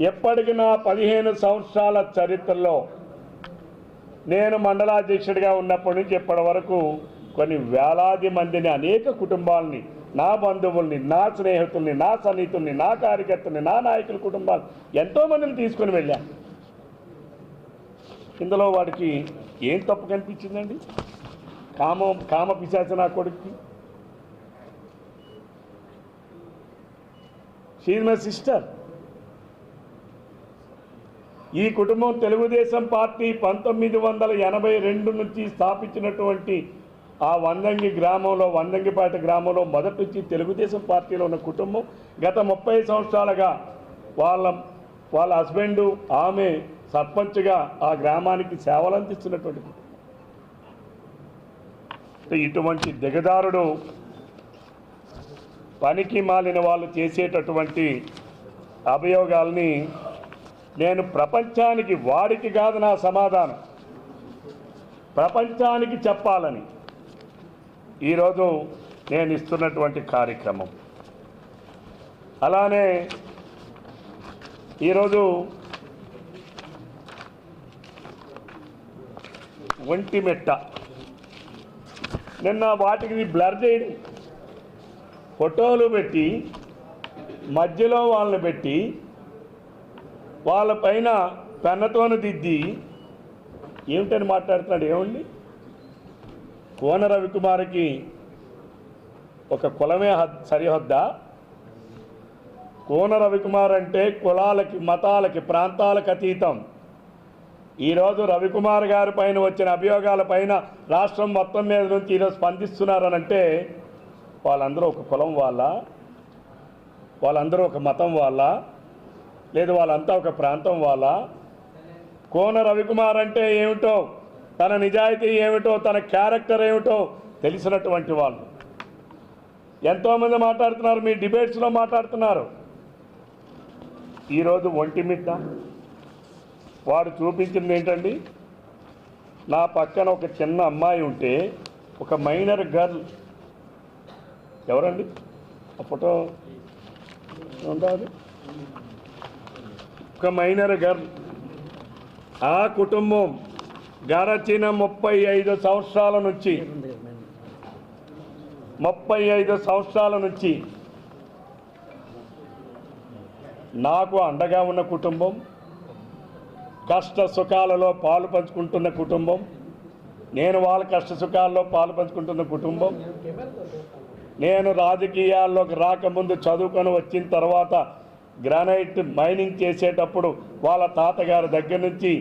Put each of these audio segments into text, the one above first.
ఎప్పటికి నా పదిహేను సంవత్సరాల చరిత్రలో నేను మండలాధ్యక్షుడిగా ఉన్నప్పటి నుంచి ఇప్పటి వరకు కొన్ని వేలాది మందిని అనేక కుటుంబాలని నా బంధువుల్ని నా స్నేహితుల్ని నా సన్నిహితుల్ని నా కార్యకర్తల్ని నా నాయకుల కుటుంబాలు ఎంతోమందిని తీసుకుని తీసుకొని వెళ్ళా. ఇందులో వాడికి ఏం తప్పు కనిపించిందండి? కామ కామ పిశాచ నా కొడుక్కి. షీజ్ మై సిస్టర్ ఈ కుటుంబం తెలుగుదేశం పార్టీ పంతొమ్మిది వందల ఎనభై రెండు నుంచి స్థాపించినటువంటి ఆ వందంగి గ్రామంలో వందంగిపేట గ్రామంలో మొదటి నుంచి తెలుగుదేశం పార్టీలో ఉన్న కుటుంబం. గత ముప్పై సంవత్సరాలుగా వాళ్ళ వాళ్ళ హస్బెండు ఆమె సర్పంచ్గా ఆ గ్రామానికి సేవలు అందిస్తున్నటువంటి కుటుంబం. ఇటువంటి దిగదారుడు పనికి మాలిన వాళ్ళు చేసేటటువంటి అభియోగాల్ని నేను ప్రపంచానికి వాడికి కాదు నా సమాధానం. ప్రపంచానికి చెప్పాలని. ఈరోజు నేను ఇస్తున్నటువంటి కార్యక్రమం. అలానే ఈరోజు ఒంటిమెట్ట నిన్న వాటికి బ్లర్ చేయడం ఫోటోలు పెట్టి మధ్యలో వాళ్ళని పెట్టి వాళ్ళ పైన పెన్నతోను దిద్ది ఏమిటని మాట్లాడుతున్నాడు? ఏమండి? కోన రవికుమార్కి ఒక కులమే సరిహద్దా? కోన రవికుమార్ అంటే కులాలకి మతాలకి ప్రాంతాలకు అతీతం. ఈరోజు రవికుమార్ గారి పైన వచ్చిన అభియోగాల పైన రాష్ట్రం మొత్తం మీద నుంచి ఈరోజు స్పందిస్తున్నారనంటే వాళ్ళందరూ ఒక కులం వాళ్ళ వాళ్ళందరూ ఒక మతం వాళ్ళ లేదు వాళ్ళంతా ఒక ప్రాంతం వాళ్ళ. కోన రవికుమార్ అంటే ఏమిటో తన నిజాయితీ ఏమిటో తన క్యారెక్టర్ ఏమిటో తెలిసినటువంటి వాళ్ళు. ఎంతోమంది మాట్లాడుతున్నారు మీ డిబేట్స్లో మాట్లాడుతున్నారు. ఈరోజు ఒంటిమిట్ట వాడు చూపించింది ఏంటండి? నా పక్కన ఒక చిన్న అమ్మాయి ఉంటే ఒక మైనర్ గర్ల్. ఎవరండి? ఆ ఫోటో ఉంటుంది ఒక మైనర్ గర్ల్ ఆ కుటుంబం గడచిన ముప్పై ఐదు సంవత్సరాల నుంచి ముప్పై ఐదు సంవత్సరాల నుంచి నాకు అండగా ఉన్న కుటుంబం కష్ట సుఖాలలో పాలు పంచుకుంటున్న కుటుంబం నేను వాళ్ళ కష్ట సుఖాల్లో పాలు పంచుకుంటున్న కుటుంబం నేను రాజకీయాల్లోకి రాకముందు చదువుకొని వచ్చిన తర్వాత గ్రానైట్ మైనింగ్ చేసేటప్పుడు వాళ్ళ తాతగారి దగ్గర నుంచి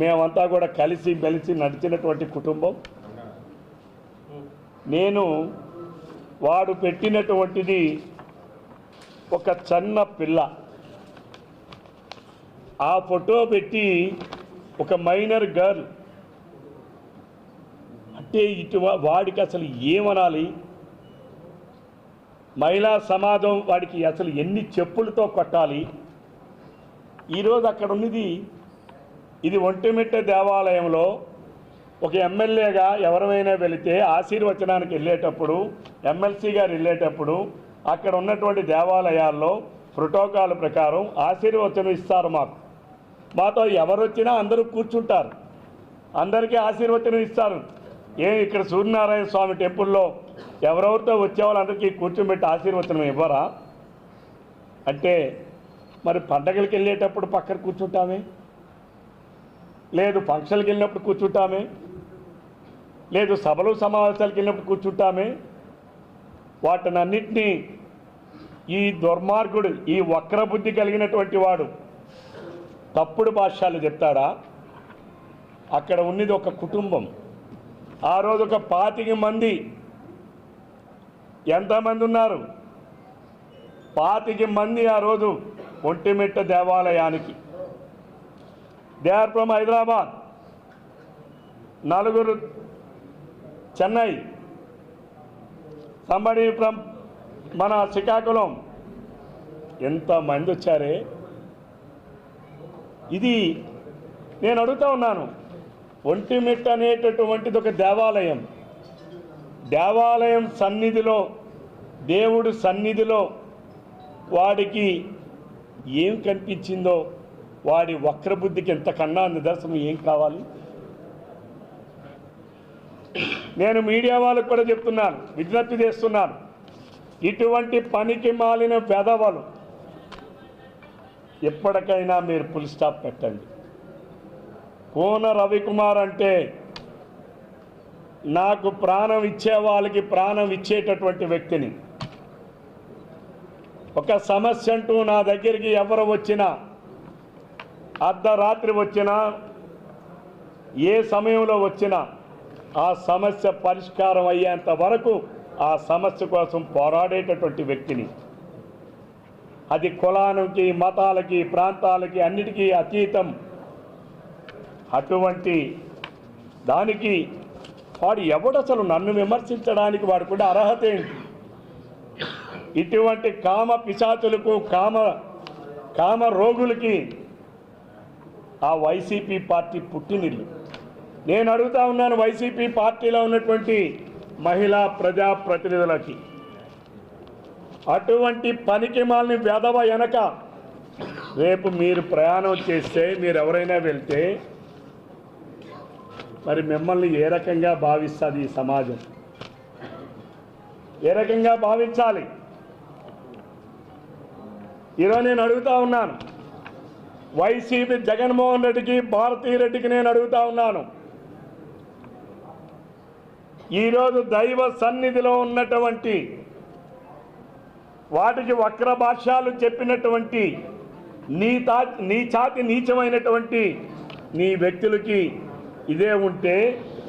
మేమంతా కూడా కలిసి మెలిసి నడిచినటువంటి కుటుంబం. నేను వాడు పెట్టినటువంటిది ఒక చిన్న పిల్ల. ఆ ఫోటో పెట్టి ఒక మైనర్ గర్ల్. అంటే ఇటు వాడికి అసలు ఏమనాలి? మహిళా సమాజం వాడికి అసలు ఎన్ని చెప్పులతో కొట్టాలి? ఈరోజు అక్కడ ఉన్నది ఇది ఒంటిమిట్ట దేవాలయంలో ఒక ఎమ్మెల్యేగా ఎవరైనా వెళితే ఆశీర్వచనానికి వెళ్ళేటప్పుడు ఎమ్మెల్సీ గారు వెళ్ళేటప్పుడు అక్కడ ఉన్నటువంటి దేవాలయాల్లో ప్రోటోకాల్ ప్రకారం ఆశీర్వచనం ఇస్తారు మాకు. మాతో ఎవరు వచ్చినా అందరూ కూర్చుంటారు. అందరికీ ఆశీర్వచనం ఇస్తారు. ఏం ఇక్కడ సూర్యనారాయణ స్వామి టెంపుల్లో ఎవరెవరితో వచ్చేవాళ్ళందరికీ కూర్చోబెట్టి ఆశీర్వచనం ఇవ్వరా? అంటే మరి పండగలకు వెళ్ళేటప్పుడు పక్కన కూర్చుంటామే? లేదు ఫంక్షన్కి వెళ్ళినప్పుడు కూర్చుంటామే? లేదు సభలు సమావేశాలకు వెళ్ళినప్పుడు కూర్చుంటామే? వాటినన్నింటినీ ఈ దుర్మార్గుడు ఈ వక్రబుద్ధి కలిగినటువంటి వాడు తప్పుడు భాష్యాలు చెప్తాడా? అక్కడ ఉన్నది ఒక కుటుంబం. ఆ రోజు ఒక పాతిక మంది. ఎంతమంది ఉన్నారు? పాతిక మంది ఆ రోజు ఒంటిమిట్ట దేవాలయానికి. They are from Hyderabad. నలుగురు చెన్నై. సంబడి ఫ్రమ్ మన శ్రీకాకుళం. ఎంతమంది వచ్చారే? ఇది నేను అడుగుతా ఉన్నాను. ఒంటిమిట్ట అనేటటువంటిది ఒక దేవాలయం. దేవాలయం సన్నిధిలో దేవుడు సన్నిధిలో వాడికి ఏం కనిపించిందో వాడి వక్రబుద్ధికి ఎంతకన్నా నిదర్శనం ఏం కావాలి? నేను మీడియా వాళ్ళకు కూడా చెప్తున్నాను విజ్ఞప్తి చేస్తున్నాను. ఇటువంటి పనికి మాలిన వెధవలు ఎప్పటికైనా మీరు ఫుల్ స్టాప్ పెట్టండి. కోన రవికుమార్ అంటే నాకు ప్రాణం ఇచ్చే వాళ్ళకి ప్రాణం ఇచ్చేటటువంటి వ్యక్తిని. ఒక సమస్య అంటూ నా దగ్గరికి ఎవరు వచ్చినా అర్ధరాత్రి వచ్చినా ఏ సమయంలో వచ్చినా ఆ సమస్య పరిష్కారం అయ్యేంత వరకు ఆ సమస్య కోసం పోరాడేటటువంటి వ్యక్తిని. అది కులానికి మతాలకి ప్రాంతాలకి అన్నిటికీ అతీతం అటువంటి దానికి వాడు ఎవడు అసలు నన్ను విమర్శించడానికి వాడుకుంటే అర్హత ఏంటి? ఇటువంటి కామ పిశాచులకు కామ కామ రోగులకి ఆ వైసీపీ పార్టీ పుట్టినిల్లు. నేను అడుగుతా ఉన్నాను వైసీపీ పార్టీలో ఉన్నటువంటి మహిళా ప్రజాప్రతినిధులకి అటువంటి పనికి మాలని వెధవ వెనక రేపు మీరు ప్రయాణం చేస్తే మీరు ఎవరైనా వెళ్తే మరి మిమ్మల్ని ఏ రకంగా భావిస్తుంది ఈ సమాజం? ఏ రకంగా భావించాలి? ఈరోజు నేను అడుగుతా ఉన్నాను. వైసీపీ జగన్మోహన్ రెడ్డికి భారతీ రెడ్డికి నేను అడుగుతా ఉన్నాను. ఈరోజు దైవ సన్నిధిలో ఉన్నటువంటి వాటికి వక్ర భాష్యాలు చెప్పినటువంటి నీ తా నీ చాతి నీచమైనటువంటి నీ వ్యక్తులకి ఇదే ఉంటే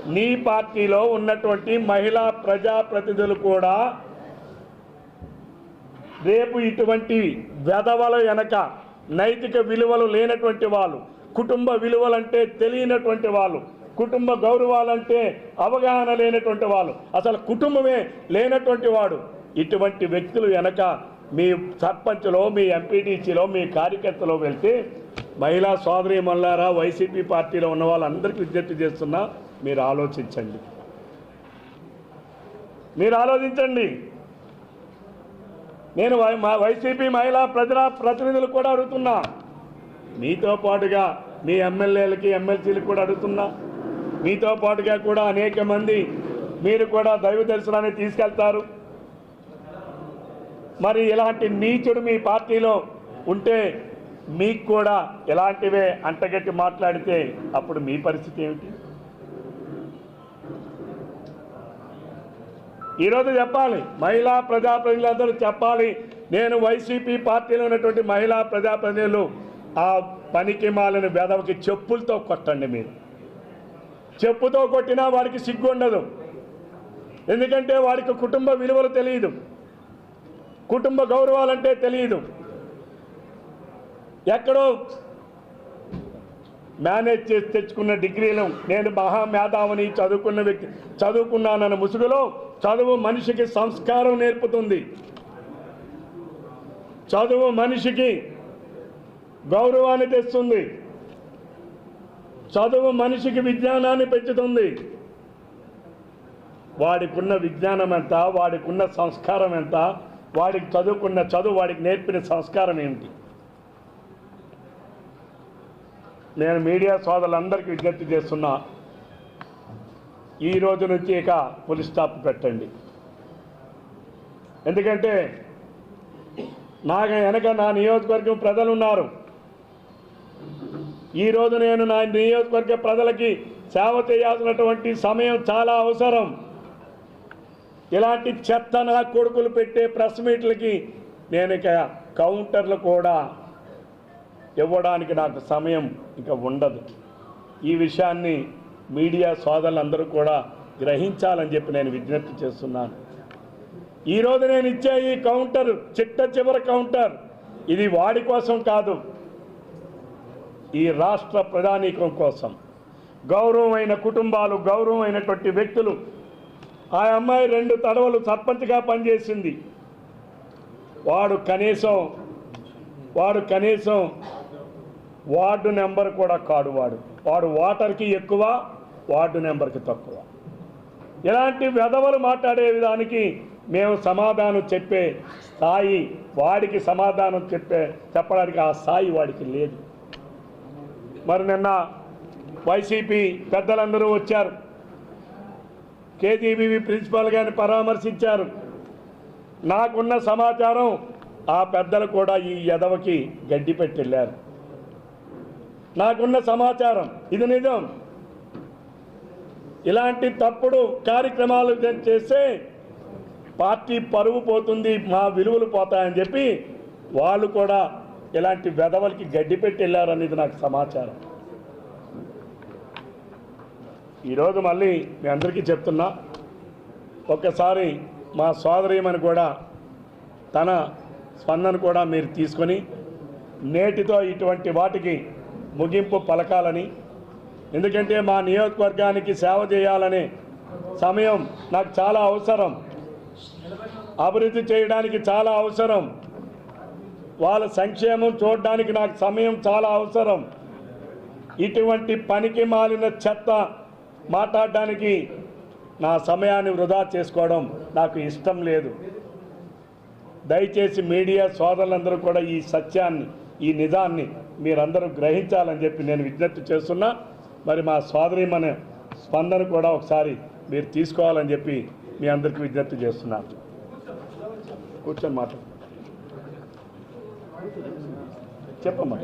నీ పార్టీలో ఉన్నటువంటి మహిళా ప్రజాప్రతినిధులు కూడా రేపు ఇటువంటి వెధవల వెనక నైతిక విలువలు లేనటువంటి వాళ్ళు కుటుంబ విలువలంటే తెలియనటువంటి వాళ్ళు కుటుంబ గౌరవాలంటే అవగాహన లేనటువంటి వాళ్ళు అసలు కుటుంబమే లేనటువంటి వాడు ఇటువంటి వ్యక్తులు వెనక మీ సర్పంచ్లో మీ ఎంపీటీసీలో మీ కార్యకర్తలో వెళ్తే మహిళా సోదరి మల్లారా వైసీపీ పార్టీలో ఉన్న వాళ్ళందరికీ విజ్ఞప్తి చేస్తున్నా మీరు ఆలోచించండి. మీరు ఆలోచించండి. నేను వై- మా వైసీపీ మహిళా ప్రజల ప్రతినిధులు కూడా అడుగుతున్నా. మీతో పాటుగా మీ ఎమ్మెల్యేలకి ఎమ్మెల్సీలకు కూడా అడుగుతున్నా. మీతో పాటుగా కూడా అనేక మంది మీరు కూడా దైవ దర్శనాన్ని తీసుకెళ్తారు. మరి ఇలాంటి నీచుడు మీ పార్టీలో ఉంటే మీకు కూడా ఇలాంటివే అంటగట్టి మాట్లాడితే అప్పుడు మీ పరిస్థితి ఏమిటి? ఈరోజు చెప్పాలి మహిళా ప్రజాప్రతినిధులందరూ చెప్పాలి నేను వైసీపీ పార్టీలో ఉన్నటువంటి మహిళా ప్రజాప్రతినిధులు ఆ పనికి మాలిన వెదవకి చెప్పులతో కొట్టండి మీరు. చెప్పుతో కొట్టినా వాడికి సిగ్గు ఉండదు. ఎందుకంటే వాడికి కుటుంబ విలువలు తెలియదు. కుటుంబ గౌరవాలంటే తెలియదు. ఎక్కడో మేనేజ్ చేసి తెచ్చుకున్న డిగ్రీలు నేను మహా మేధావిని చదువుకున్న వ్యక్తి చదువుకున్నానన్న ముసుగులో చదువు మనిషికి సంస్కారం నేర్పుతుంది. చదువు మనిషికి గౌరవాన్ని తెస్తుంది. చదువు మనిషికి విజ్ఞానాన్ని పెంచుతుంది. వాడికున్న విజ్ఞానం ఎంత వాడికున్న సంస్కారం ఎంత వాడికి చదువుకున్న చదువు వాడికి నేర్పిన సంస్కారం ఏమిటి? నేను మీడియా సోదరులందరికీ విజ్ఞప్తి చేస్తున్నా ఈ రోజు నుంచి ఇక పులి స్టాప్ పెట్టండి. ఎందుకంటే నాకు వెనక నా నియోజకవర్గం ప్రజలు ఉన్నారు ఈరోజు నేను నా నియోజకవర్గ ప్రజలకి సేవ చేయాల్సినటువంటి సమయం చాలా అవసరం. ఇలాంటి చెత్త నా కొడుకులు పెట్టే ప్రెస్ మీట్లకి నేను ఇక కౌంటర్లు కూడా ఇవ్వడానికి నాకు సమయం ఇంకా ఉండదు. ఈ విషయాన్ని మీడియా సోదరులందరూ కూడా గ్రహించాలని చెప్పి నేను విజ్ఞప్తి చేస్తున్నాను. ఈరోజు నేను ఇచ్చే ఈ కౌంటర్ చిట్ట చివరి కౌంటర్ ఇది వాడి కోసం కాదు. ఈ రాష్ట్ర ప్రధానికం కోసం. గౌరవమైన కుటుంబాలు గౌరవమైనటువంటి వ్యక్తులు ఆ అమ్మాయి రెండు తడవలు సర్పంచ్గా పనిచేసింది. వాడు కనీసం వాడు కనీసం వార్డు నెంబర్ కూడా కాడు వాడు. వాడు వాటర్కి ఎక్కువ వార్డు నెంబర్కి తక్కువ. ఇలాంటి వెధవలు మాట్లాడే విధానికి మేము సమాధానం చెప్పే స్థాయి వాడికి సమాధానం చెప్పే చెప్పడానికి ఆ స్థాయి వాడికి లేదు. మరి నిన్న వైసీపీ పెద్దలందరూ వచ్చారు. కేజీబీవి ప్రిన్సిపాల్ గారిని పరామర్శించారు. నాకున్న సమాచారం ఆ పెద్దలు కూడా ఈ ఎదవకి గడ్డి పెట్టి వెళ్ళారు. నాకున్న సమాచారం. ఇది నిజం. ఇలాంటి తప్పుడు కార్యక్రమాలు చేస్తే పార్టీ పరువు పోతుంది మా విలువలు పోతాయని చెప్పి వాళ్ళు కూడా ఇలాంటి వెధవలకి గడ్డి పెట్టి వెళ్ళారనేది నాకు సమాచారం. ఈరోజు మళ్ళీ మీ అందరికీ చెప్తున్నా ఒక్కసారి మా సోదరీమని కూడా తన స్పందన కూడా మీరు తీసుకొని నేటితో ఇటువంటి వాటికి ముగింపు పలకాలని. ఎందుకంటే మా నియోజకవర్గానికి సేవ చేయాలనే సమయం నాకు చాలా అవసరం. అభివృద్ధి చేయడానికి చాలా అవసరం. వాళ్ళ సంక్షేమం చూడడానికి నాకు సమయం చాలా అవసరం. ఇటువంటి పనికి మాలిన చెత్త మాట్లాడడానికి నా సమయాన్ని వృధా చేసుకోవడం నాకు ఇష్టం లేదు. దయచేసి మీడియా సోదరులందరూ కూడా ఈ సత్యాన్ని ఈ నిజాన్ని మీరందరూ గ్రహించాలని చెప్పి నేను విజ్ఞప్తి చేస్తున్నా. మరి మా సోదరి మన స్పందన కూడా ఒకసారి మీరు తీసుకోవాలని చెప్పి మీ అందరికీ విజ్ఞప్తి చేస్తున్నాను కూర్చొని మాట చెప్పమ్మా.